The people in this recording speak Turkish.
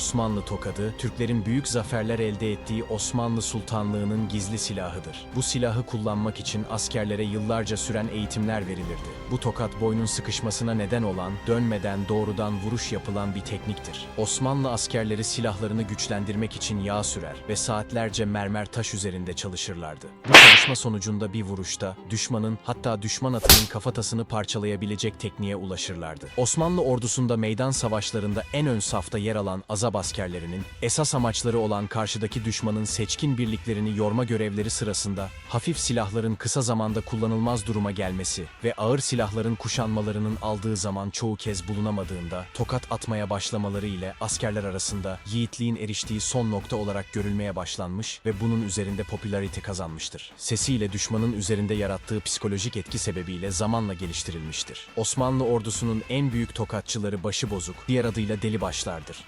Osmanlı tokadı, Türklerin büyük zaferler elde ettiği Osmanlı Sultanlığı'nın gizli silahıdır. Bu silahı kullanmak için askerlere yıllarca süren eğitimler verilirdi. Bu tokat boynun sıkışmasına neden olan, dönmeden doğrudan vuruş yapılan bir tekniktir. Osmanlı askerleri silahlarını güçlendirmek için yağ sürer ve saatlerce mermer taş üzerinde çalışırlardı. Bu çalışma sonucunda bir vuruşta düşmanın hatta düşman atının kafatasını parçalayabilecek tekniğe ulaşırlardı. Osmanlı ordusunda meydan savaşlarında en ön safta yer alan Azap askerlerinin esas amaçları olan karşıdaki düşmanın seçkin birliklerini yorma görevleri sırasında hafif silahların kısa zamanda kullanılmaz duruma gelmesi ve ağır silahların kuşanmalarının aldığı zaman çoğu kez bulunamadığında tokat atmaya başlamaları ile askerler arasında yiğitliğin eriştiği son nokta olarak görülmeye başlanmış ve bunun üzerinde popülarite kazanmıştır. Sesiyle düşmanın üzerinde yarattığı psikolojik etki sebebiyle zamanla geliştirilmiştir. Osmanlı ordusunun en büyük tokatçıları başıbozuk, diğer adıyla deli başlardır.